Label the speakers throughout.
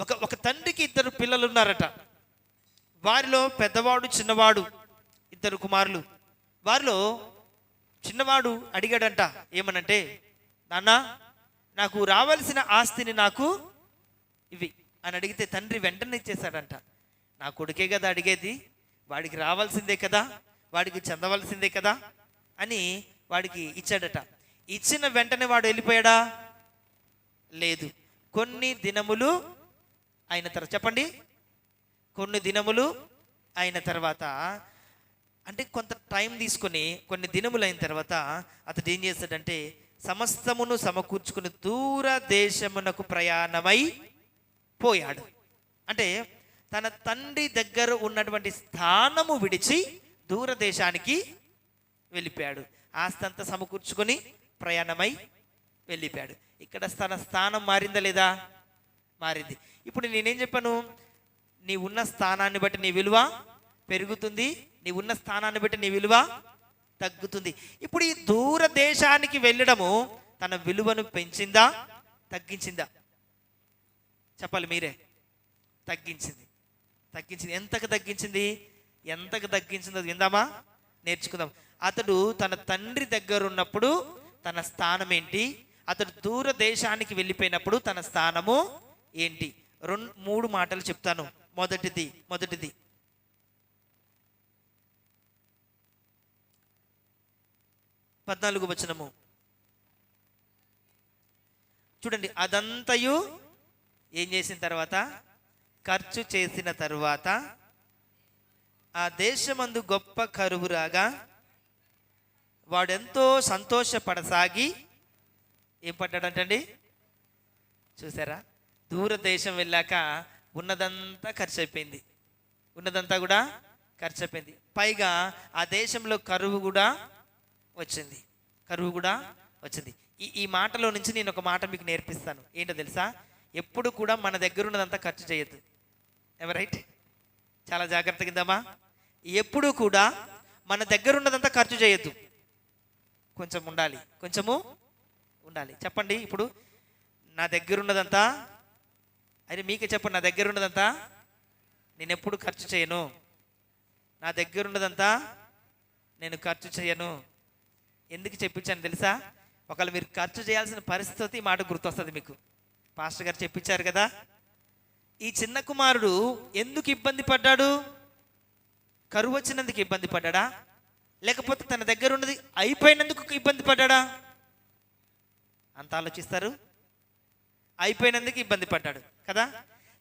Speaker 1: ఒక ఒక తండ్రికి ఇద్దరు పిల్లలు ఉన్నారట వారిలో పెద్దవాడు చిన్నవాడు ఇద్దరు కుమారులు. వారిలో చిన్నవాడు అడిగాడంట ఏమనంటే నాన్న నాకు రావాల్సిన ఆస్తిని నాకు ఇవి అని అడిగితే తండ్రి వెంటనే ఇచ్చేశాడంట. నా కొడుకే కదా అడిగేది వాడికి రావాల్సిందే కదా వాడికి చెందవలసిందే కదా అని వాడికి ఇచ్చాడట. ఇచ్చిన వెంటనే వాడు వెళ్ళిపోయాడా? లేదు. కొన్ని దినములు అయిన తర్వాత చెప్పండి. కొన్ని దినములు అయిన తర్వాత అంటే కొంత టైం తీసుకొని కొన్ని దినములు అయిన తర్వాత అతడు ఏం చేస్తాడంటే సమస్తమును సమకూర్చుకుని దూర దేశమునకు ప్రయాణమై పోయాడు. అంటే తన తండ్రి దగ్గర ఉన్నటువంటి స్థానము విడిచి దూరదేశానికి వెళ్ళిపోయాడు. ఆస్తి అంతా సమకూర్చుకొని ప్రయాణమై వెళ్ళిపోయాడు. ఇక్కడ తన స్థానం మారిందా లేదా? మారింది. ఇప్పుడు నేనేం చెప్పాను? నీ ఉన్న స్థానాన్ని బట్టి నీ విలువ పెరుగుతుంది. నీ ఉన్న స్థానాన్ని బట్టి నీ విలువ తగ్గుతుంది. ఇప్పుడు ఈ దూర దేశానికి వెళ్ళడము తన విలువను పెంచిందా? తగ్గించిందా? చెప్పాలి మీరే. తగ్గించింది. తగ్గించింది. ఎంతకు తగ్గించింది? ఎంతకు తగ్గించిందో విందామా? నేర్చుకుందాం. అతడు తన తండ్రి దగ్గర ఉన్నప్పుడు తన స్థానం ఏంటి అతడు దూర దేశానికి వెళ్ళిపోయినప్పుడు తన స్థానము ఏంటి? రెండు మూడు మాటలు చెప్తాను. మొదటిది మొదటిది. పద్నాలుగు వచనము. చూడండి అదంతయు ఏం చేసిన తర్వాత? ఖర్చు చేసిన తరువాత ఆ దేశమందు గొప్ప కరువు రాగా వాడెంతో సంతోషపడసాగి ఏం పడ్డాడంటండి? చూసారా? దూరదేశం వెళ్ళాక ఉన్నదంతా ఖర్చు అయిపోయింది ఉన్నదంతా కూడా ఖర్చు అయిపోయింది పైగా ఆ దేశంలో కరువు కూడా వచ్చింది. కరువు కూడా వచ్చింది. ఈ ఈ మాటలో నుంచి నేను ఒక మాట మీకు నేర్పిస్తాను. ఏంటో తెలుసా? ఎప్పుడు కూడా మన దగ్గర ఉన్నదంతా ఖర్చు చేయొద్దు. ఎవరైట్ చాలా జాగ్రత్త కిందమ్మా ఎప్పుడు కూడా మన దగ్గర ఉన్నదంతా ఖర్చు చేయొద్దు. కొంచెం ఉండాలి. కొంచెము ఉండాలి. చెప్పండి ఇప్పుడు. నా దగ్గర ఉన్నదంతా అయితే మీకే చెప్పండి నా దగ్గర ఉన్నదంతా నేను ఎప్పుడు ఖర్చు చేయను. నా దగ్గర ఉన్నదంతా నేను ఖర్చు చేయను. ఎందుకు చెప్పించాను తెలుసా? ఒకవేళ మీరు ఖర్చు చేయాల్సిన పరిస్థితి మాట గుర్తొస్తుంది మీకు. పాస్టర్ గారు చెప్పించారు కదా ఈ చిన్న కుమారుడు ఎందుకు ఇబ్బంది పడ్డాడు? కరువు వచ్చినందుకు ఇబ్బంది పడ్డాడా? లేకపోతే తన దగ్గర ఉన్నది అయిపోయినందుకు ఇబ్బంది పడ్డాడా? అంత ఆలోచిస్తారు? అయిపోయినందుకు ఇబ్బంది పడ్డాడు కదా?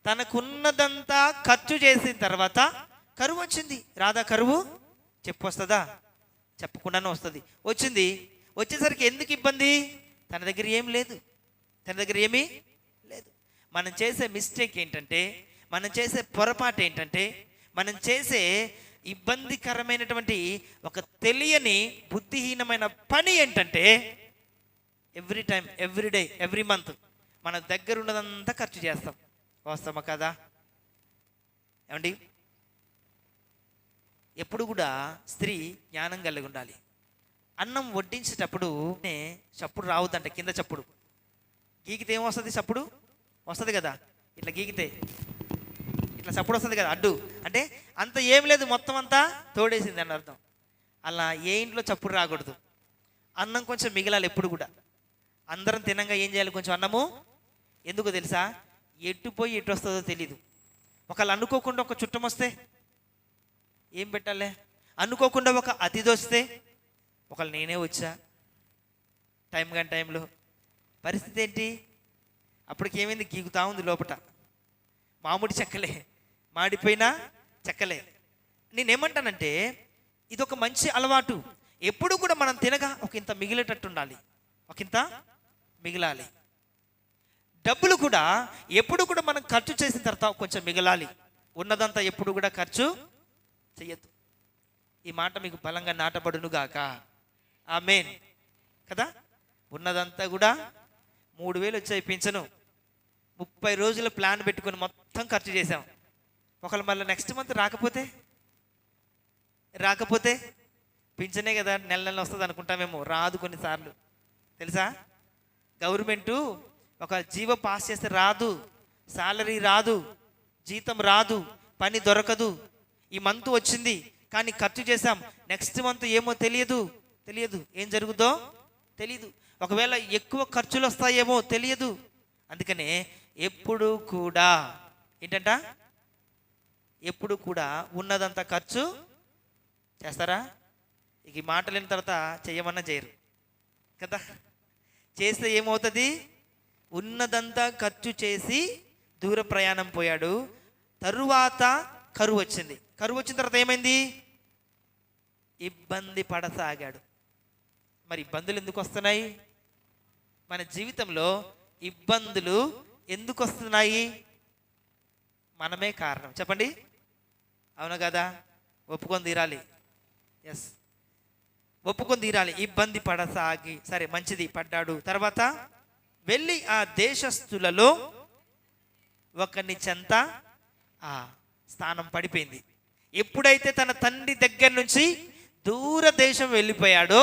Speaker 1: తనకున్నదంతా ఖర్చు చేసిన తర్వాత కరువు వచ్చింది. రాదా కరువు? చెప్పు వస్తుందా? చెప్పకుండానే వస్తుంది. వచ్చింది. వచ్చేసరికి ఎందుకు ఇబ్బంది? తన దగ్గర ఏం లేదు. తన దగ్గర ఏమీ లేదు. మనం చేసే మిస్టేక్ ఏంటంటే మనం చేసే పొరపాటు ఏంటంటే మనం చేసే ఇబ్బందికరమైనటువంటి ఒక తెలియని బుద్ధిహీనమైన పని ఏంటంటే every time every day every month మన దగ్గర ఉన్నదంతా ఖర్చు చేస్తాం. వాస్తవమా కదా? ఏమండి? ఎప్పుడు కూడా స్త్రీ జ్ఞానం కలిగి ఉండాలి. అన్నం వడ్డించేటప్పుడు నే చప్పుడు రావద్దంట కింద చప్పుడు. గీకితే ఏమొస్తుంది చప్పుడు? వస్తుంది కదా? ఇట్లా గీకితే. ఇట్లా చప్పుడు వస్తుంది కదా? అడ్డు. అంటే అంత ఏం లేదు మొత్తం అంతా తోడేసింది అని అర్థం. అలా ఏ ఇంట్లో చప్పుడు రాకూడదు. అన్నం కొంచెం మిగిలాలి ఎప్పుడు కూడా. అందరం తినంగా ఏం చేయాలి? కొంచెం అన్నము ఎందుకు తెలుసా? ఎటు పోయి ఎటు వస్తుందో తెలీదు. ఒకళ్ళు అనుకోకుండా ఒక చుట్టం వస్తే ఏం పెట్టాలి? అనుకోకుండా ఒక అతిథి వస్తే ఒకళ్ళు నేనే వచ్చా. టైం కానీ టైంలో. పరిస్థితి ఏంటి? అప్పటికేమైంది గీకుతా గీగుతా ఉంది లోపట. మామిడి చెక్కలే. మాడిపోయినా చెక్కలే. నేనేమంటానంటే ఇది ఒక మంచి అలవాటు. ఎప్పుడు కూడా మనం తినగా ఒక ఇంత మిగిలేటట్టు ఉండాలి ఒక ఇంత మిగిలాలి. డబ్బులు కూడా ఎప్పుడు కూడా మనం ఖర్చు చేసిన తర్వాత కొంచెం మిగలాలి. ఉన్నదంతా ఎప్పుడు కూడా ఖర్చు చెయ్యొద్దు. ఈ మాట మీకు బలంగా నాటబడును గాక. ఆ మెయిన్ కదా? ఉన్నదంతా కూడా మూడు వేలు వచ్చాయి పింఛను. ముప్పై రోజుల ప్లాన్ పెట్టుకొని మొత్తం ఖర్చు చేసాం ఒకళ్ళు మళ్ళీ నెక్స్ట్ మంత్ రాకపోతే? రాకపోతే? పింఛనే కదా నెల నెల వస్తుంది అనుకుంటామేమో రాదు కొన్నిసార్లు. తెలుసా? గవర్నమెంటు ఒక జీవో పాస్ చేస్తే రాదు శాలరీ రాదు జీతం రాదు పని దొరకదు. ఈ మంత్ వచ్చింది కానీ ఖర్చు చేశాం. నెక్స్ట్ మంత్ ఏమో తెలియదు. తెలియదు. ఏం జరుగుతో తెలియదు ఒకవేళ ఎక్కువ ఖర్చులు వస్తాయేమో తెలియదు. అందుకనే ఎప్పుడు కూడా ఏంటంట? ఎప్పుడు కూడా ఉన్నదంతా ఖర్చు చేస్తారా? ఇక ఈ మాటలు విన్న తర్వాత చేయమన్నా చేయరు. కదా? చేస్తే ఏమవుతుంది? ఉన్నదంతా ఖర్చు చేసి దూర ప్రయాణం పోయాడు. తరువాత కరువు వచ్చింది. కరువు వచ్చిన తర్వాత ఏమైంది? ఇబ్బంది పడసాగాడు. మరి ఇబ్బందులు ఎందుకు వస్తున్నాయి? మన జీవితంలో ఇబ్బందులు ఎందుకు వస్తున్నాయి? మనమే కారణం. చెప్పండి. అవును కదా? ఒప్పుకొని తీరాలి. ఎస్ ఒప్పుకొని తీరాలి. ఇబ్బంది పడసాగి సరే మంచిది పడ్డాడు. తర్వాత? వెళ్ళి ఆ దేశస్థులలో ఒకని చెంత ఆ స్థానం పడిపోయింది. ఎప్పుడైతే తన తండ్రి దగ్గర నుంచి దూర దేశం వెళ్ళిపోయాడో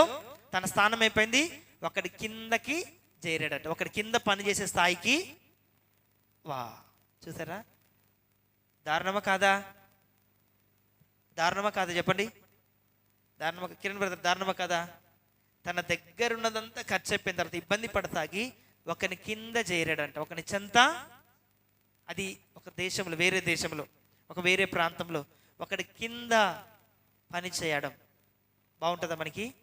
Speaker 1: తన స్థానం అయిపోయింది. ఒకడి కిందకి చేరాడట. ఒకడి కింద పనిచేసే స్థాయికి వా చూసారా? దారుణమా కాదా? దారుణమా కాదా చెప్పండి? దారుణమా కిరణ్ బ్రదర్ దారుణమా కాదా? తన దగ్గర ఉన్నదంతా ఖర్చు అయిపోయిన తర్వాత ఇబ్బంది పడతాగి ఒకని కింద చేరాడంట. ఒకని చెంత అది ఒక దేశంలో వేరే దేశంలో ఒక వేరే ప్రాంతంలో ఒకటి కింద పని చేయడం. బాగుంటుందా మనకి?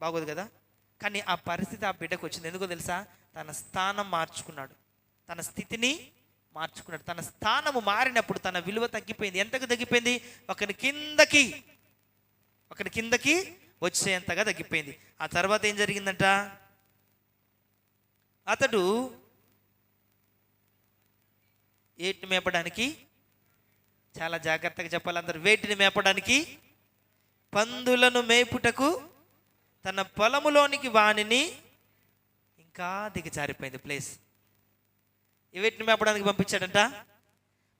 Speaker 1: బాగోదు కదా? కానీ ఆ పరిస్థితి ఆ బిడ్డకు వచ్చింది. ఎందుకో తెలుసా? తన స్థానం మార్చుకున్నాడు. తన స్థితిని మార్చుకున్నాడు. తన స్థానము మారినప్పుడు తన విలువ తగ్గిపోయింది. ఎంతకు తగ్గిపోయింది? ఒకని కిందకి. ఒకని కిందకి వచ్చేంతగా తగ్గిపోయింది. ఆ తర్వాత ఏం జరిగిందంట? అతడు ఏటిని మేపడానికి చాలా జాగ్రత్తగా చెప్పాలి అందరు. వేటిని మేపడానికి పందులను మేపుటకు తన పొలములోనికి వాణిని ఇంకా దిగజారిపోయింది ప్లేస్. వేటిని మేపడానికి పంపించాడంట?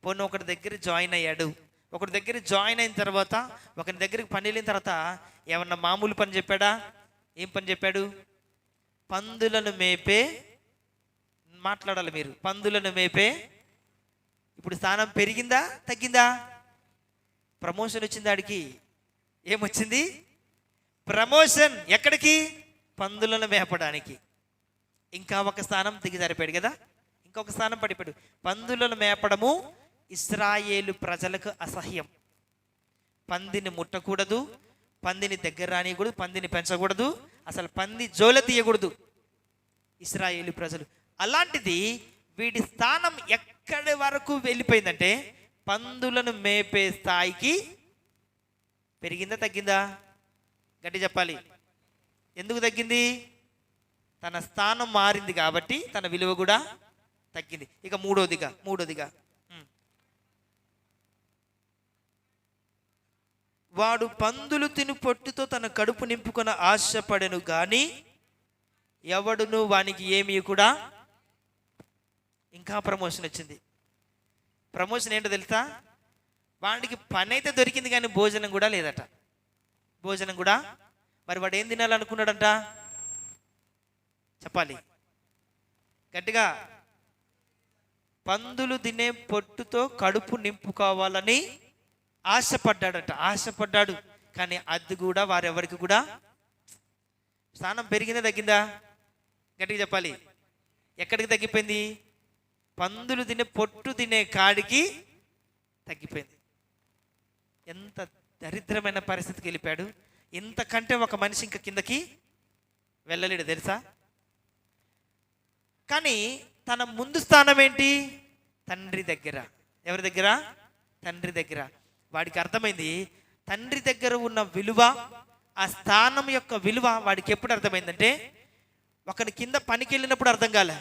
Speaker 1: పోనీ ఒకటి దగ్గర జాయిన్ అయ్యాడు. ఒకటి దగ్గర జాయిన్ అయిన తర్వాత ఒకరి దగ్గరికి పని వెళ్ళిన తర్వాత ఏమన్నా మామూలు పని చెప్పాడా? ఏం పని చెప్పాడు? పందులను మేపే మాట్లాడాలి మీరు. పందులను మేపే. ఇప్పుడు స్థానం పెరిగిందా? తగ్గిందా? ప్రమోషన్ వచ్చింది ఆడికి ఏమొచ్చింది? ప్రమోషన్ ఎక్కడికి? పందులను మేపడానికి. ఇంకా ఒక స్థానం దిగి సరిపోయాడు కదా? ఇంకొక స్థానం పడిపోయాడు. పందులను మేపడము ఇస్రాయేలు ప్రజలకు అసహ్యం. పందిని ముట్టకూడదు. పందిని దగ్గర రానియకూడదు. పందిని పెంచకూడదు. అసలు పంది జోల తీయకూడదు. ఇస్రాయేలు ప్రజలు. అలాంటిది వీడి స్థానం ఎక్కడి వరకు వెళ్ళిపోయిందంటే పందులను మేపే స్థాయికి పెరిగిందా తగ్గిందా? గట్టి చెప్పాలి. ఎందుకు తగ్గింది? తన స్థానం మారింది కాబట్టి తన విలువ కూడా తగ్గింది. ఇక మూడోదిగా మూడోదిగా. వాడు పందులు తిను పొట్టుతో తన కడుపు నింపుకొన ఆశపడెను కానీ ఎవడును వానికి ఏమీ కూడా ఇంకా ప్రమోషన్ వచ్చింది. ప్రమోషన్ ఏంటో తెలుసా? వాడికి పని అయితే దొరికింది కానీ భోజనం కూడా లేదట. భోజనం కూడా? మరి వాడు ఏం తినాలనుకున్నాడంట? చెప్పాలి. గట్టిగా పందులు తినే పొట్టుతో కడుపు నింపుకోవాలని ఆశపడ్డాడట. ఆశపడ్డాడు. కానీ అది కూడా వారెవరికి కూడా స్థానం పెరిగిందా తగ్గిందా? గట్టిగా చెప్పాలి. ఎక్కడికి తగ్గిపోయింది? పందులు తినే పొట్టు తినే కాడికి తగ్గిపోయింది. ఎంత దరిద్రమైన పరిస్థితికి వెళ్ళిపోయాడు. ఇంతకంటే ఒక మనిషి ఇంకా కిందకి వెళ్ళలేడు తెలుసా? కానీ తన ముందు స్థానం ఏంటి? తండ్రి దగ్గర. ఎవరి దగ్గర? తండ్రి దగ్గర. వాడికి అర్థమైంది తండ్రి దగ్గర ఉన్న విలువ ఆ స్థానం యొక్క విలువ వాడికి ఎప్పుడు అర్థమైందంటే ఒకని కింద పనికి వెళ్ళినప్పుడు అర్థం కాలే.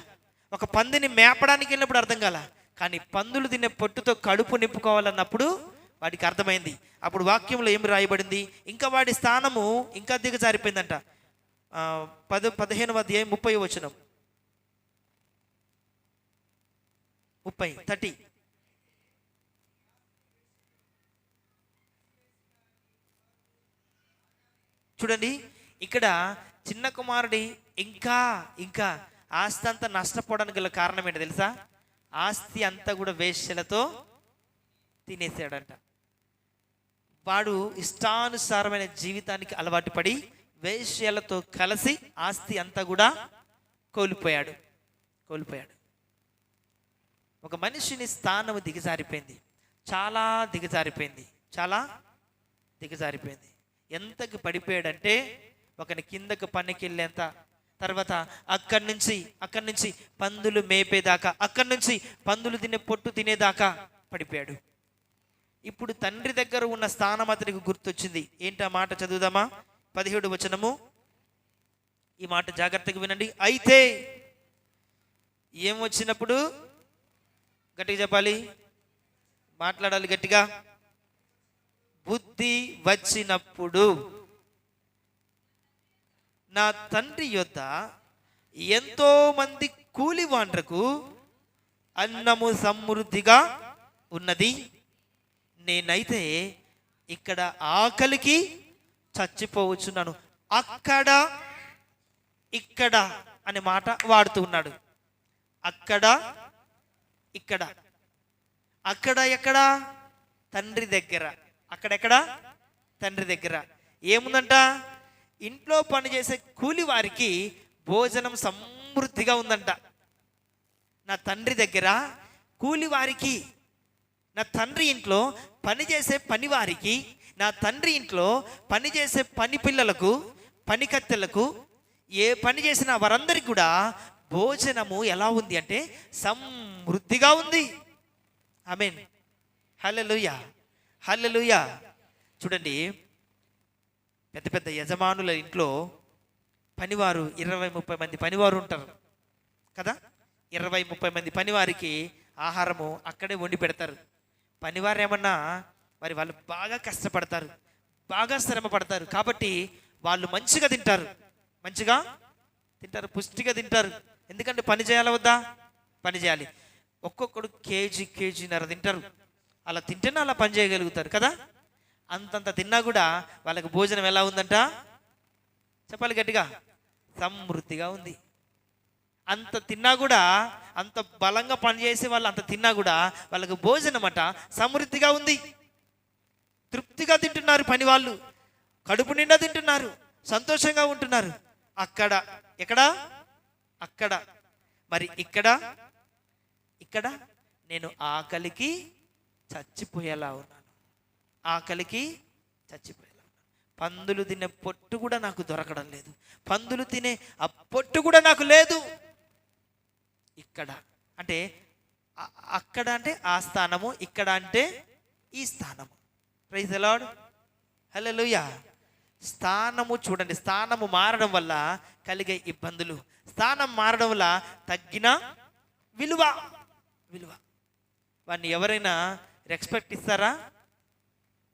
Speaker 1: ఒక పందిని మేపడానికి వెళ్ళినప్పుడు అర్థం కాల. కానీ పందులు తినే పొట్టుతో కడుపు నింపుకోవాలన్నప్పుడు వాడికి అర్థమైంది. అప్పుడు వాక్యంలో ఏమి రాయబడింది? ఇంకా వాడి స్థానము ఇంకా దిగజారిపోయిందంట. ఆ, పద పదిహేనవ అధ్యాయం ముప్పై వచనం. ముప్పై థర్టీ. చూడండి ఇక్కడ చిన్న కుమారుడి ఇంకా ఇంకా ఆస్తి అంతా నష్టపోవడానికి గల కారణం ఏంటి తెలుసా? ఆస్తి అంతా కూడా వేశ్యలతో తినేసాడంట. వాడు ఇష్టానుసారమైన జీవితానికి అలవాటు పడి వేశ్యలతో కలిసి ఆస్తి అంతా కూడా కోల్పోయాడు. కోల్పోయాడు. ఒక మనిషిని స్థానము దిగజారిపోయింది. చాలా దిగజారిపోయింది. చాలా దిగజారిపోయింది. ఎంతకు పడిపోయాడంటే ఒకని కిందకు వెళ్ళేంత తర్వాత అక్కడి నుంచి అక్కడి నుంచి పందులు మేపేదాకా అక్కడి నుంచి పందులు తినే పొట్టు తినేదాకా పడిపోయాడు. ఇప్పుడు తండ్రి దగ్గర ఉన్న స్థానం అతనికి గుర్తొచ్చింది. ఏంటి ఆ మాట చదువుదామా? పదిహేడు వచనము. ఈ మాట జాగ్రత్తగా వినండి. అయితే ఏం వచ్చినప్పుడు? గట్టిగా చెప్పాలి. మాట్లాడాలి గట్టిగా. బుద్ధి వచ్చినప్పుడు నా తండ్రి యొద్ద ఎంతో మంది కూలివాండ్రకు అన్నము సమృద్ధిగా ఉన్నది. నేనైతే ఇక్కడ ఆకలికి చచ్చిపోవచ్చున్నాను. అక్కడ ఇక్కడ అనే మాట వాడుతూ ఉన్నాడు. అక్కడ ఇక్కడ. అక్కడ ఎక్కడ? తండ్రి దగ్గర. అక్కడెక్కడ తండ్రి దగ్గర. ఏముందంట? ఇంట్లో పనిచేసే కూలి వారికి భోజనం సమృద్ధిగా ఉందంట. నా తండ్రి దగ్గర కూలి వారికి నా తండ్రి ఇంట్లో పనిచేసే పనివారికి నా తండ్రి ఇంట్లో పనిచేసే పని పిల్లలకు పని కత్తెలకు ఏ పని చేసినా వారందరికీ కూడా భోజనము ఎలా ఉంది అంటే సమృద్ధిగా ఉంది. I mean hallelujah. హల్లెలూయా. చూడండి పెద్ద పెద్ద యజమానుల ఇంట్లో పనివారు ఇరవై ముప్పై మంది పనివారు ఉంటారు కదా? ఇరవై ముప్పై మంది పనివారికి ఆహారము అక్కడే వండి పెడతారు. పనివారు ఏమన్నా మరి వాళ్ళు బాగా కష్టపడతారు బాగా శ్రమ పడతారు కాబట్టి వాళ్ళు మంచిగా తింటారు. మంచిగా తింటారు పుష్టిగా తింటారు. ఎందుకంటే పని చేయాలి వద్దా? పని చేయాలి. ఒక్కొక్కడు కేజీ కేజీన్నర తింటారు. అలా తింటేనే అలా పని చేయగలుగుతారు కదా? అంతంత తిన్నా కూడా వాళ్ళకి భోజనం ఎలా ఉందంట? చెప్పాలి గట్టిగా. సమృద్ధిగా ఉంది. అంత తిన్నా కూడా అంత బలంగా పనిచేసే వాళ్ళు అంత తిన్నా కూడా వాళ్ళకి భోజనం అట సమృద్ధిగా ఉంది. తృప్తిగా తింటున్నారు పని వాళ్ళు. కడుపు నిండా తింటున్నారు. సంతోషంగా ఉంటున్నారు. అక్కడ ఎక్కడ? అక్కడ. మరి ఇక్కడ? ఇక్కడ నేను ఆకలికి చచ్చిపోయేలా ఉన్నాను ఆకలికి చచ్చిపోయేలా పందులు తినే పొట్టు కూడా నాకు దొరకడం లేదు. పందులు తినే ఆ పొట్టు కూడా నాకు లేదు. ఇక్కడ అంటే అక్కడ అంటే ఆ స్థానము ఇక్కడ అంటే ఈ స్థానము. ప్రైజ్ అలాడ్ హలో స్థానము చూడండి స్థానము మారడం వల్ల కలిగే ఇబ్బందులు. స్థానం మారడం వల్ల తగ్గిన విలువ. విలువ. వాడిని ఎవరైనా రెస్పెక్ట్ ఇస్తారా?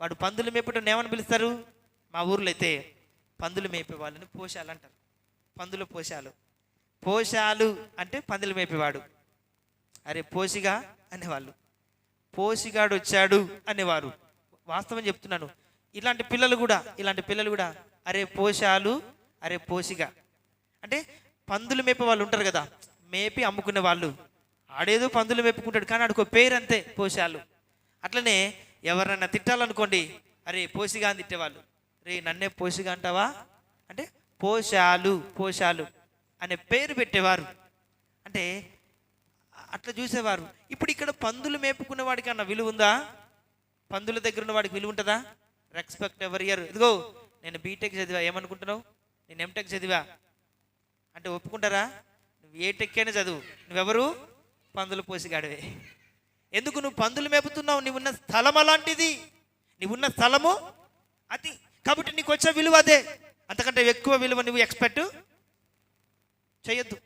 Speaker 1: వాడు పందులు మేపటం ఏమని పిలుస్తారు? మా ఊర్లో అయితే పందులు మేపే వాళ్ళని పోషాలు అంటారు. పందుల పోషాలు పోషాలు అంటే పందులు మేపేవాడు. అరే పోషిగా? అనేవాళ్ళు. పోషిగాడు వచ్చాడు అనేవారు. వాస్తవం చెప్తున్నాను. ఇలాంటి పిల్లలు కూడా ఇలాంటి పిల్లలు కూడా అరే పోషాలు అరే పోషిగా. అంటే పందులు మేపే వాళ్ళు ఉంటారు కదా మేపి అమ్ముకునే వాళ్ళు. ఆడేదో పందులు మేపుకుంటాడు కానీ ఆడికో పేరు అంతే పోషాలు అట్లనే ఎవరైనా తిట్టాలనుకోండి అరే పోసిగా అని తిట్టేవాళ్ళు. రే నన్నే పోసిగా అంటావా? అంటే పోషాలు పోషాలు అనే పేరు పెట్టేవారు. అంటే అట్లా చూసేవారు. ఇప్పుడు ఇక్కడ పందులు మేపుకున్న వాడికి అన్న విలువ ఉందా? పందుల దగ్గర ఉన్న వాడికి విలువ ఉంటుందా? రెస్పెక్ట్ ఎవరి ఇయర్ ఇదిగో నేను బీటెక్ చదివా. ఏమనుకుంటున్నావు? నేను ఎంటెక్ చదివా. అంటే ఒప్పుకుంటారా? నువ్వు ఏ టెక్ అయినా చదువు. నువ్వెవరు? పందులు పోసిగాడివే. ఎందుకు నువ్వు పందులు మేపుతున్నావు? నీవున్న స్థలం అలాంటిది. నీవున్న స్థలము అది. కాబట్టి నీకు వచ్చే విలువ అదే. అంతకంటే ఎక్కువ విలువ నువ్వు ఎక్స్పెక్ట్ చేయొద్దు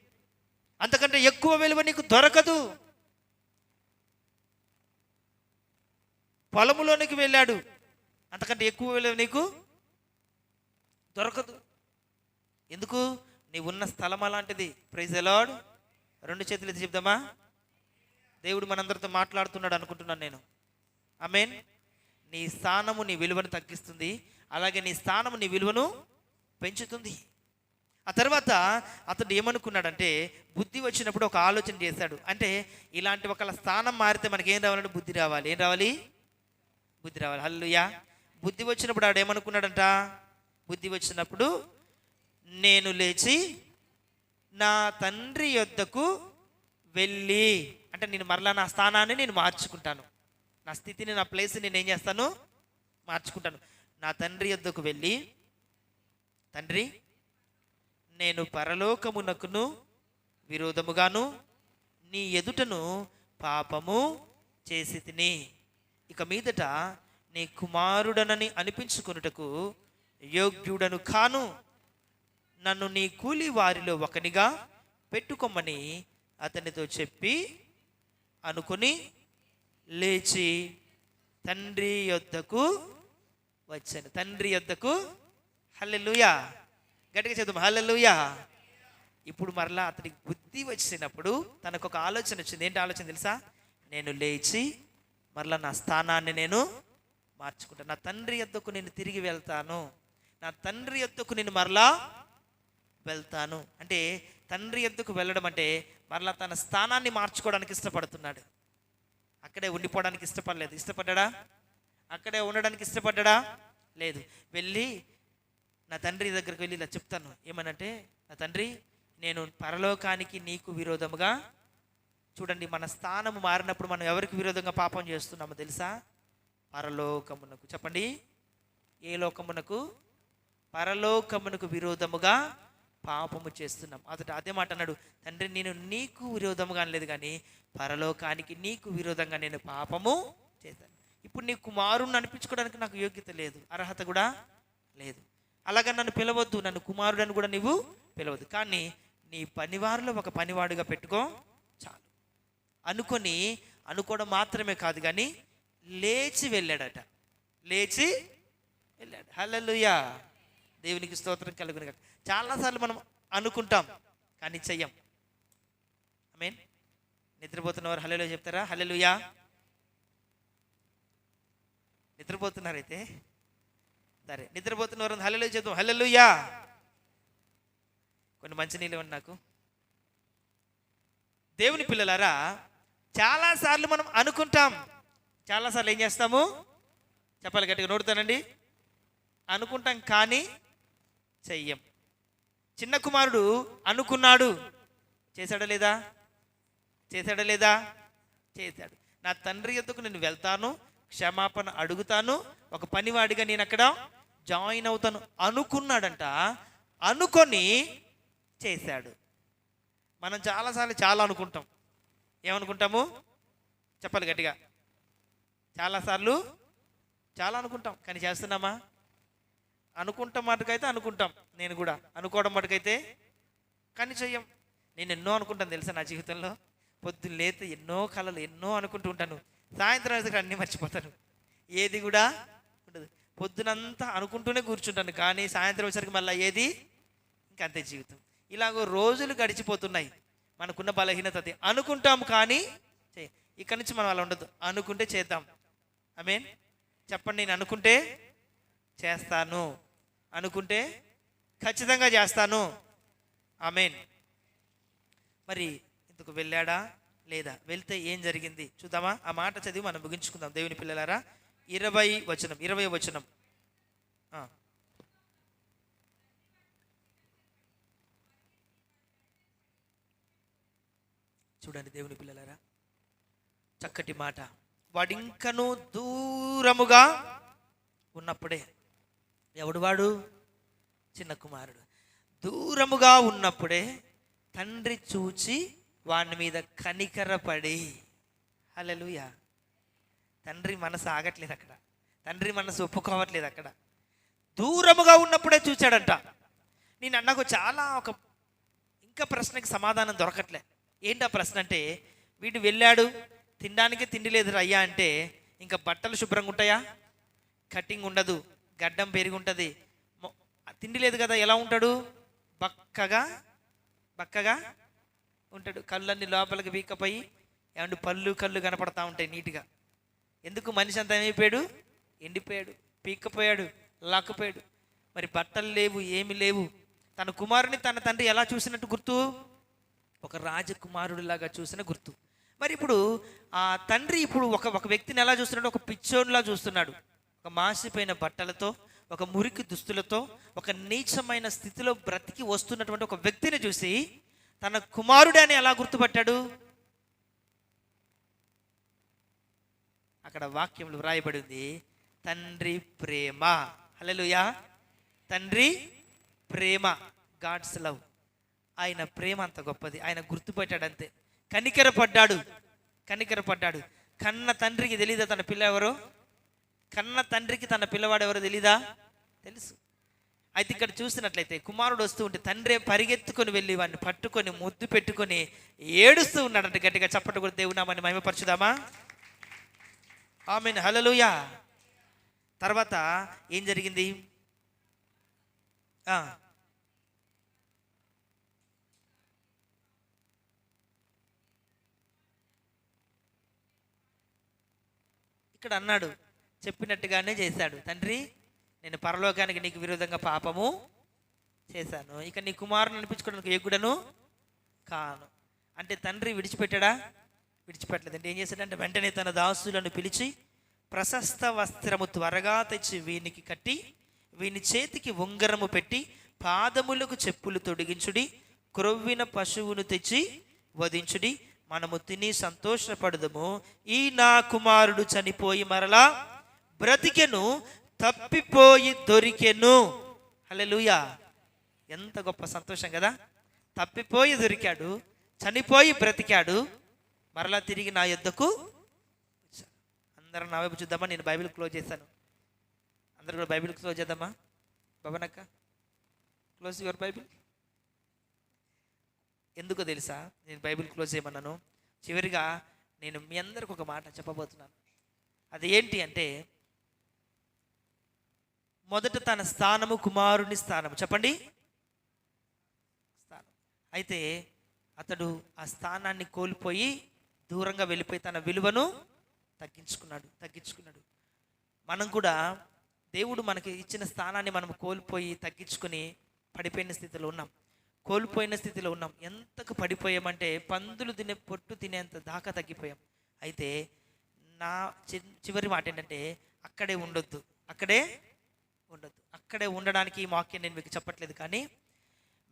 Speaker 1: అంతకంటే ఎక్కువ విలువ నీకు దొరకదు. పొలములోనికి వెళ్ళాడు. అంతకంటే ఎక్కువ విలువ నీకు దొరకదు. ఎందుకు? నీవున్న స్థలం అలాంటిది. ప్రైజ్ ఎలాడు రెండు చేతులు చెప్దామా? దేవుడు మనందరితో మాట్లాడుతున్నాడు అనుకుంటున్నాను నేను. మీన్ నీ స్థానము నీ విలువను తగ్గిస్తుంది. అలాగే నీ స్థానము నీ విలువను పెంచుతుంది. ఆ తర్వాత అతడు ఏమనుకున్నాడంటే బుద్ధి వచ్చినప్పుడు ఒక ఆలోచన చేశాడు. అంటే ఇలాంటి ఒకళ్ళ స్థానం మారితే మనకి ఏం రావాలంటే బుద్ధి రావాలి. ఏం రావాలి? బుద్ధి రావాలి. హల్లుయా బుద్ధి వచ్చినప్పుడు ఆడు ఏమనుకున్నాడంట? బుద్ధి వచ్చినప్పుడు నేను లేచి నా తండ్రి యొద్దకు వెళ్ళి అంటే నేను మరలా నా స్థానాన్ని నేను మార్చుకుంటాను. నా స్థితిని నా ప్లేస్ నేను ఏం చేస్తాను? మార్చుకుంటాను. నా తండ్రి యొద్దకు వెళ్ళి తండ్రి నేను పరలోకమునకును విరోధముగాను నీ ఎదుటను పాపము చేసి తిని ఇక మీదట నీ కుమారుడనని అనిపించుకొనుటకు యోగ్యుడను కాను. నన్ను నీ కూలి వారిలో ఒకనిగా పెట్టుకోమని అతనితో చెప్పి అనుకుని లేచి తండ్రి యొద్దకు వచ్చాను. తండ్రి యొద్దకు. హల్లెలుయా. గట్టిగా చదువు హల్లెలుయా. ఇప్పుడు మరలా అతనికి బుద్ధి వచ్చినప్పుడు తనకు ఒక ఆలోచన వచ్చింది. ఏంటి ఆలోచన తెలుసా? నేను లేచి మరలా నా స్థానాన్ని నేను మార్చుకుంటాను నా తండ్రి యొద్దకు నేను తిరిగి వెళ్తాను. నా తండ్రి యొద్దకు నేను మరలా వెళ్తాను. అంటే తండ్రి ఎద్దుకు వెళ్ళడం అంటే మరలా తన స్థానాన్ని మార్చుకోవడానికి ఇష్టపడుతున్నాడు. అక్కడే ఉండిపోవడానికి ఇష్టపడలేదు. ఇష్టపడ్డా అక్కడే ఉండడానికి ఇష్టపడ్డా లేదు. వెళ్ళి నా తండ్రి దగ్గరికి వెళ్ళి ఇలా చెప్తాను. ఏమనంటే నా తండ్రి నేను పరలోకానికి నీకు విరోధముగా చూడండి మన స్థానము మారినప్పుడు మనం ఎవరికి విరోధంగా పాపం చేస్తున్నామో తెలుసా? పరలోకమునకు. చెప్పండి. ఏ లోకమునకు? పరలోకమునకు విరోధముగా పాపము చేస్తున్నాం. అతడు అదే మాట అన్నాడు తండ్రి నేను నీకు విరోధముగా అనలేదు కానీ పరలోకానికి నీకు విరోధంగా నేను పాపము చేశాను. ఇప్పుడు నీ కుమారుని అనిపించుకోవడానికి నాకు యోగ్యత లేదు అర్హత కూడా లేదు. అలాగా నన్ను పిలవద్దు నన్ను కుమారుడని కూడా నీవు పిలవద్దు. కానీ నీ పనివారిలో ఒక పనివాడుగా పెట్టుకో చాలు. అనుకొని అనుకోవడం మాత్రమే కాదు కానీ లేచి వెళ్ళాడట. లేచి వెళ్ళాడు. హల్లెలూయా. దేవునికి స్తోత్రం కలుగునిగా చాలాసార్లు మనం అనుకుంటాం కానీ చెయ్యం. మీన్ నిద్రపోతున్నవారు హలెలో చెప్తారా? హలెలుయా నిద్రపోతున్నారైతే? సరే నిద్రపోతున్నవారు హలెలో చెప్తాం హలెలుయా కొన్ని మంచి నీళ్ళు ఇవ్వండి నాకు. దేవుని పిల్లలారా చాలాసార్లు మనం అనుకుంటాం. చాలాసార్లు ఏం చేస్తాము? చెప్పాలి గట్టిగా నోడుతానండి అనుకుంటాం కానీ చెయ్యం. చిన్న కుమారుడు అనుకున్నాడు. చేశాడా లేదా? చేశాడా లేదా? చేశాడు. నా తండ్రి ఎద్దుకు నేను వెళ్తాను క్షమాపణ అడుగుతాను ఒక పనివాడిగా నేను అక్కడ జాయిన్ అవుతాను అనుకున్నాడంట. అనుకొని చేశాడు. మనం చాలాసార్లు చాలా అనుకుంటాం. ఏమనుకుంటాము? చెప్పాలి గట్టిగా. చాలాసార్లు చాలా అనుకుంటాం. కానీ చేస్తున్నామా? అనుకుంటాం మటుకైతే అనుకుంటాం. నేను కూడా అనుకోవడం మటుకైతే కానీ చెయ్యం. నేను ఎన్నో అనుకుంటాను తెలుసా నా జీవితంలో? పొద్దున్న లేత ఎన్నో కళలు ఎన్నో అనుకుంటూ ఉంటాను. సాయంత్రం అయితే అన్నీ మర్చిపోతాను. ఏది కూడా ఉండదు. పొద్దునంతా అనుకుంటూనే కూర్చుంటాను. కానీ సాయంత్రం వచ్చరికి మళ్ళీ ఏది? ఇంకా అంతే జీవితం. ఇలాగో రోజులు గడిచిపోతున్నాయి. మనకున్న బలహీనత అది. అనుకుంటాం కానీ ఇక్కడి నుంచి మనం అలా ఉండదు అనుకుంటే చేద్దాం. ఐ మీన్ చెప్పండి నేను అనుకుంటే చేస్తాను. అనుకుంటే ఖచ్చితంగా చేస్తాను. ఆమెన్. మరి ఇందుకు వెళ్ళాడా? లేదా? వెళ్తే ఏం జరిగింది? చూద్దామా? ఆ మాట చదివి మనం ముగించుకుందాం. దేవుని పిల్లలారా ఇరవై వచనం ఇరవై వచనం. చూడండి దేవుని పిల్లలారా చక్కటి మాట. వాడింకను దూరముగా ఉన్నప్పుడే ఎవడు వాడు? చిన్న కుమారుడు. దూరముగా ఉన్నప్పుడే తండ్రి చూచి వాని మీద కనికరపడి హలలుయ తండ్రి మనసు ఆగట్లేదు అక్కడ. తండ్రి మనసు ఒప్పుకోవట్లేదు అక్కడ. దూరముగా ఉన్నప్పుడే చూచాడంట. నేను అన్నకు చాలా ఒక ఇంకా ప్రశ్నకి సమాధానం దొరకట్లే. ఏంటి ఆ ప్రశ్న అంటే వీడు వెళ్ళాడు తినడానికి తిండి లేదు అయ్యా అంటే ఇంకా బట్టలు శుభ్రంగా ఉంటాయా? కటింగ్ ఉండదు. గడ్డం పెరిగి ఉంటుంది తిండి లేదు కదా ఎలా ఉంటాడు? బక్కగా బక్కగా ఉంటాడు. కళ్ళన్నీ లోపలికి వీకపోయి ఏమంటే పళ్ళు కళ్ళు కనపడతా ఉంటాయి నీట్గా. ఎందుకు మనిషి అంతా ఏమైపోయాడు? ఎండిపోయాడు పీక్కపోయాడు లాక్కుపోయాడు. మరి బట్టలు లేవు ఏమి లేవు. తన కుమారుని తన తండ్రి ఎలా చూసినట్టు గుర్తు? ఒక రాజకుమారుడిలాగా చూసిన గుర్తు. మరి ఇప్పుడు ఆ తండ్రి ఇప్పుడు ఒక ఒక వ్యక్తిని ఎలా చూస్తున్నాడు? ఒక పిచ్చోడిలా చూస్తున్నాడు. ఒక మాసిపోయిన బట్టలతో ఒక మురికి దుస్తులతో ఒక నీచమైన స్థితిలో బ్రతికి వస్తున్నటువంటి ఒక వ్యక్తిని చూసి తన కుమారుడే అని ఎలా గుర్తుపట్టాడు? అక్కడ వాక్యంలో వ్రాయబడి ఉంది తండ్రి ప్రేమ. హల్లెలూయా. తండ్రి ప్రేమ. గాడ్స్ లవ్ ఆయన ప్రేమ అంత గొప్పది. ఆయన గుర్తుపెట్టాడు అంతే కనికర పడ్డాడు కనికర పడ్డాడు కన్న తండ్రికి తెలియదు తన పిల్ల ఎవరో? కన్న తండ్రికి తన పిల్లవాడు ఎవరో తెలీదా? తెలుసు. అయితే ఇక్కడ చూసినట్లయితే కుమారుడు వస్తూ ఉంటే తండ్రి పరిగెత్తుకొని వెళ్ళి వాడిని పట్టుకొని ముద్దు పెట్టుకొని ఏడుస్తూ ఉన్నాడంటే గట్టిగా చప్పట కూడా దేవునామని మహిమపరచుదామా? ఆమెన్. హలలుయా తర్వాత ఏం జరిగింది? ఇక్కడ అన్నాడు చెప్పినట్టుగానే చేశాడు. తండ్రి నేను పరలోకానికి నీకు విరోధంగా పాపము చేశాను. ఇక నీ కుమారుని అనిపించుకోవడానికి యోగ్యుడను కాను. అంటే తండ్రి విడిచిపెట్టాడా? విడిచిపెట్టలేదండి. ఏం చేశాడంటే వెంటనే తన దాసులను పిలిచి ప్రశస్త వస్త్రము త్వరగా తెచ్చి వీనికి కట్టి వీని చేతికి ఉంగరము పెట్టి పాదములకు చెప్పులు తొడిగించుడి క్రొవ్విన పశువును తెచ్చి వధించుడి మనము తిని సంతోషపడదము. ఈ నా కుమారుడు చనిపోయి మరలా బ్రతికెను తప్పిపోయి దొరికెను. హలెలుయా ఎంత గొప్ప సంతోషం కదా. తప్పిపోయి దొరికాడు చనిపోయి బ్రతికాడు మరలా తిరిగి నా యుద్ధకు అందరం నా వైపు చూద్దామా? నేను బైబిల్ క్లోజ్ చేశాను. అందరు కూడా బైబిల్ క్లోజ్ చేద్దామా? భవనక్క క్లోజ్ యువర్ బైబిల్. ఎందుకో తెలుసా? నేను బైబిల్ క్లోజ్ చేయమన్నాను. చివరిగా నేను మీ అందరికి ఒక మాట చెప్పబోతున్నాను. అది ఏంటి అంటే మొదట తన స్థానము కుమారుని స్థానము. చెప్పండి. స్థానం. అయితే అతడు ఆ స్థానాన్ని కోల్పోయి దూరంగా వెళ్ళిపోయి తన విలువను తగ్గించుకున్నాడు తగ్గించుకున్నాడు. మనం కూడా దేవుడు మనకి ఇచ్చిన స్థానాన్ని మనం కోల్పోయి తగ్గించుకుని పడిపోయిన స్థితిలో ఉన్నాం. కోల్పోయిన స్థితిలో ఉన్నాం. ఎంతకు పడిపోయామంటే పందులు తినే పొట్టు తినేంత దాకా తగ్గిపోయాం. అయితే నా చి- చివరి మాట ఏంటంటే అక్కడే ఉండొద్దు. అక్కడే ఉండొద్దు. అక్కడే ఉండడానికి ఈ వాక్యం నేను మీకు చెప్పట్లేదు కానీ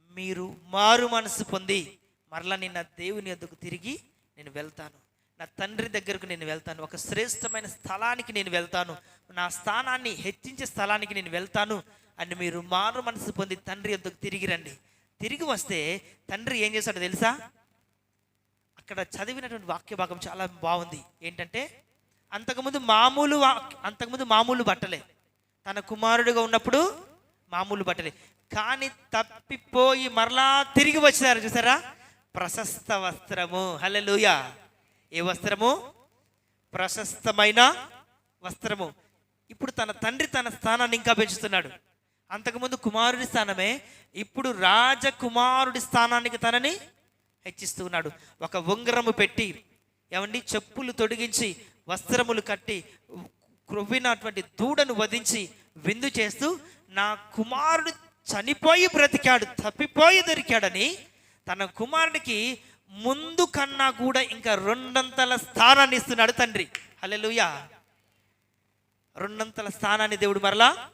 Speaker 1: మీరు మారు మనసు పొంది మరలా నేను నా దేవుని ఎద్దుకు తిరిగి నేను వెళ్తాను. నా తండ్రి దగ్గరకు నేను వెళ్తాను. ఒక శ్రేష్టమైన స్థలానికి నేను వెళ్తాను. నా స్థానాన్ని హెచ్చించే స్థలానికి నేను వెళ్తాను అని మీరు మారు మనసు పొంది తండ్రి ఎద్దుకు తిరిగి రండి. తిరిగి వస్తే తండ్రి ఏం చేశాడో తెలుసా? అక్కడ చదివినటువంటి వాక్య భాగం చాలా బాగుంది. ఏంటంటే అంతకుముందు మామూలు వాక్- అంతకుముందు మామూలు బట్టలే. తన కుమారుడుగా ఉన్నప్పుడు మామూలు బట్టలే. కానీ తప్పిపోయి మరలా తిరిగి వచ్చినారు చూసారా? ప్రశస్త వస్త్రము. హల్లెలూయా. ఏ వస్త్రము? ప్రశస్తమైన వస్త్రము. ఇప్పుడు తన తండ్రి తన స్థానాన్ని ఇంకా పెంచుతున్నాడు. అంతకుముందు కుమారుడి స్థానమే ఇప్పుడు రాజకుమారుడి స్థానానికి తనని హెచ్చిస్తున్నాడు ఒక ఉంగరము పెట్టి ఏమండి? చెప్పులు తొడిగించి వస్త్రములు కట్టి క్రొవ్వినటువంటి దూడను వధించి విందు చేస్తూ నా కుమారుడు చనిపోయి బ్రతికాడు తప్పిపోయి దొరికాడని తన కుమారుడికి ముందు కన్నా కూడా ఇంకా రెండంతల స్థానాన్ని ఇస్తున్నాడు తండ్రి. హలెలుయ రెండంతల స్థానాన్ని దేవుడు మరలా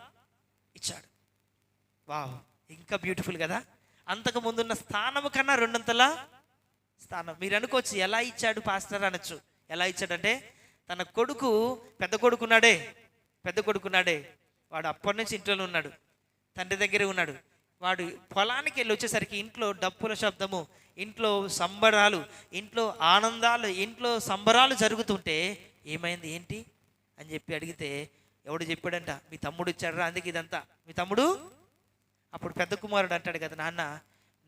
Speaker 1: ఇచ్చాడు. వావ్ ఇంకా బ్యూటిఫుల్ కదా. అంతకు ముందున్న స్థానము కన్నా రెండంతల స్థానం. మీరు అనుకోవచ్చు ఎలా ఇచ్చాడు పాస్టర్ అనొచ్చు. ఎలా ఇచ్చాడంటే తన కొడుకు పెద్ద కొడుకున్నాడే పెద్ద కొడుకున్నాడే. వాడు అప్పటి నుంచి ఇంట్లోనే ఉన్నాడు. తండ్రి దగ్గరే ఉన్నాడు. వాడు పొలానికి వెళ్ళి వచ్చేసరికి ఇంట్లో డప్పుల శబ్దము ఇంట్లో సంబరాలు ఇంట్లో ఆనందాలు ఇంట్లో సంబరాలు జరుగుతుంటే ఏమైంది ఏంటి? అని చెప్పి అడిగితే ఎవడు చెప్పాడంట మీ తమ్ముడు ఇచ్చాడరా అందుకే ఇదంతా. మీ తమ్ముడు? అప్పుడు పెద్ద కుమారుడు అంటాడు కదా నాన్న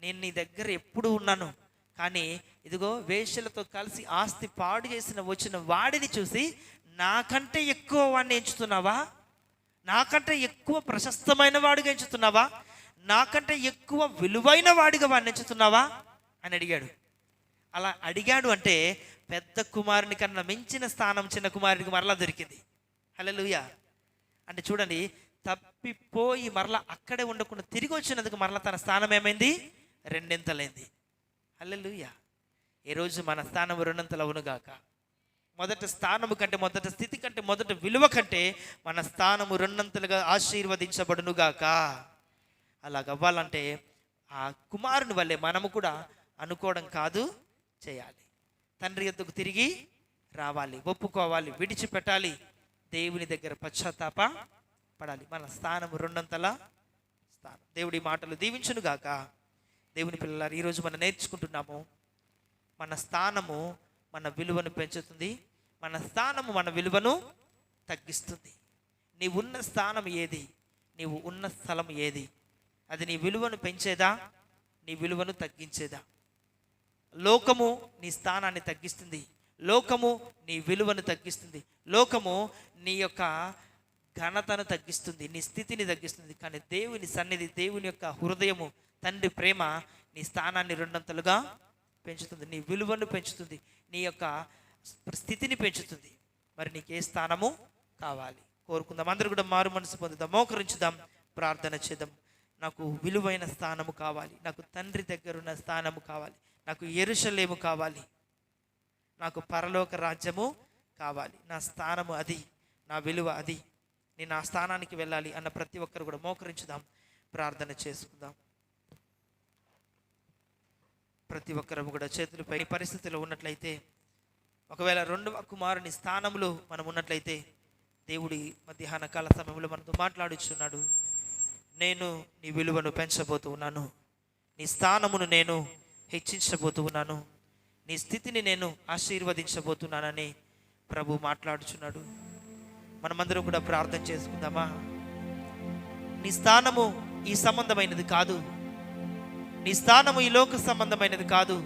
Speaker 1: నేను నీ దగ్గర ఎప్పుడు ఉన్నాను. కానీ ఇదిగో వేషలతో కలిసి ఆస్తి పాడు చేసిన వచ్చిన వాడిని చూసి నాకంటే ఎక్కువ వాడిని ఎంచుతున్నావా? నాకంటే ఎక్కువ ప్రశస్తమైన వాడిగా ఎంచుతున్నావా? నాకంటే ఎక్కువ విలువైన వాడిగా వాడిని ఎంచుతున్నావా? అని అడిగాడు. అలా అడిగాడు అంటే పెద్ద కుమారుని కన్నా మించిన స్థానం చిన్న కుమారునికి మరలా దొరికింది. హల్లెలూయా! అంటే చూడండి తప్పిపోయి మరలా అక్కడే ఉండకుండా తిరిగి వచ్చినందుకు మరలా తన స్థానం ఏమైంది? రెండింతలైంది. హల్లెలూయా. ఈరోజు మన స్థానం రెండంతలు మొదటి స్థానము కంటే మొదటి స్థితి కంటే మొదటి విలువ కంటే మన స్థానము రెండంతలుగా ఆశీర్వదించబడునుగాక. అలాగవ్వాలంటే ఆ కుమారుని వల్లే మనము కూడా అనుకోవడం కాదు చేయాలి. తండ్రి ఎద్దుకు తిరిగి రావాలి ఒప్పుకోవాలి విడిచిపెట్టాలి దేవుని దగ్గర పశ్చాత్తాప పడాలి. మన స్థానము రెండంతల స్థానం. దేవుడి మాటలు దీవించునుగాక. దేవుని పిల్లలారు ఈరోజు మనం నేర్చుకుంటున్నాము మన స్థానము మన విలువను పెంచుతుంది మన స్థానము మన విలువను తగ్గిస్తుంది. నీవు ఉన్న స్థానం ఏది? నీవు ఉన్న స్థలం ఏది? అది నీ విలువను పెంచేదా? నీ విలువను తగ్గించేదా? లోకము నీ స్థానాన్ని తగ్గిస్తుంది. లోకము నీ విలువను తగ్గిస్తుంది. లోకము నీ యొక్క ఘనతను తగ్గిస్తుంది. నీ స్థితిని తగ్గిస్తుంది. కానీ దేవుని సన్నిధి దేవుని యొక్క హృదయము తండ్రి ప్రేమ నీ స్థానాన్ని రెండంతలుగా పెంచుతుంది. నీ విలువను పెంచుతుంది. నీ యొక్క స్థితిని పెంచుతుంది. మరి నీకు ఏ స్థానము కావాలి? కోరుకుందాం. అందరూ కూడా మారు మనసు పొందుదాం. మోకరించుదాం. ప్రార్థన చేద్దాం. నాకు విలువైన స్థానము కావాలి. నాకు తండ్రి దగ్గరున్న స్థానము కావాలి. నాకు ఎరుషలేము కావాలి. నాకు పరలోక రాజ్యము కావాలి. నా స్థానము అది. నా విలువ అది. నేను ఆ స్థానానికి వెళ్ళాలి అన్న ప్రతి ఒక్కరు కూడా మోకరించుదాం. ప్రార్థన చేసుకుందాం. ప్రతి ఒక్కరూ కూడా చేతులపై పరిస్థితిలో ఉన్నట్లయితే ఒకవేళ రెండవ కుమారుని స్థానంలో మనం ఉన్నట్లయితే దేవుడి మధ్యాహ్న కాల సమయంలో మనతో మాట్లాడుచున్నాడు. నేను నీ విలువను పెంచబోతూ ఉన్నాను నీ స్థానమును నేను హెచ్చించబోతూ ఉన్నాను నీ స్థితిని నేను ఆశీర్వదించబోతున్నానని ప్రభు మాట్లాడుచున్నాడు. మనమందరం కూడా ప్రార్థన చేసుకుందామా? నీ స్థానము ఈ సంబంధమైనది కాదు. నీ స్థానము ఈ లోక సంబంధమైనది కాదు.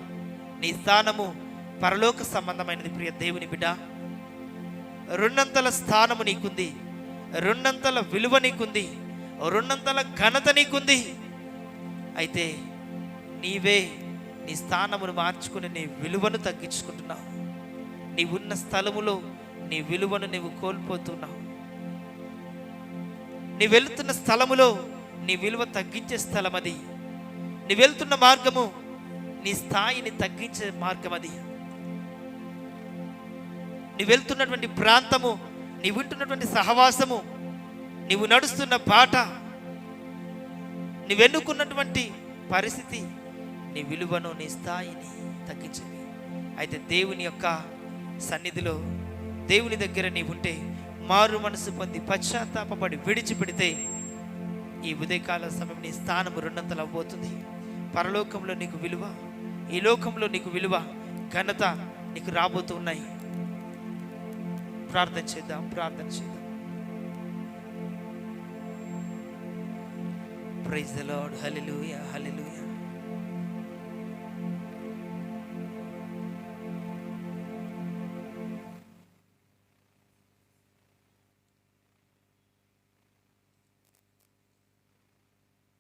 Speaker 1: నీ స్థానము పరలోక సంబంధమైనది ప్రియ దేవుని బిడ్డ. రెండంతల స్థానము నీకుంది. రెండంతల విలువ నీకుంది. రెండంతల ఘనత నీకుంది. అయితే నీవే నీ స్థానమును మార్చుకుని నీ విలువను తగ్గించుకుంటున్నావు. నీ ఉన్న స్థలములో నీ విలువను నీవు కోల్పోతున్నావు. నీ వెళుతున్న స్థలములో నీ విలువ తగ్గించే స్థలం అది నీ వెళ్తున్న మార్గము నీ స్థాయిని తగ్గించే మార్గం అది. నీ వెళ్తున్నటువంటి ప్రాంతము నీ వింటున్నటువంటి సహవాసము నీవు నడుస్తున్న బాట నీవు ఎన్నుకున్నటువంటి పరిస్థితి నీ విలువను నీ స్థాయిని తగ్గించింది అయితే దేవుని యొక్క సన్నిధిలో దేవుని దగ్గర నీవు ఉంటే మారు మనసు పొంది పశ్చాత్తాపడి విడిచిపెడితే ఈ ఉదయకాల సమయం నీ స్థానము రెండంతలు అవ్వబోతుంది. పరలోకంలో నీకు విలువ ఈ లోకంలో నీకు విలువ ఘనత నీకు రాబోతున్నాయి. ప్రార్థన చేద్దాం ప్రార్థన చేద్దాం. Praise the Lord hallelujah hallelujah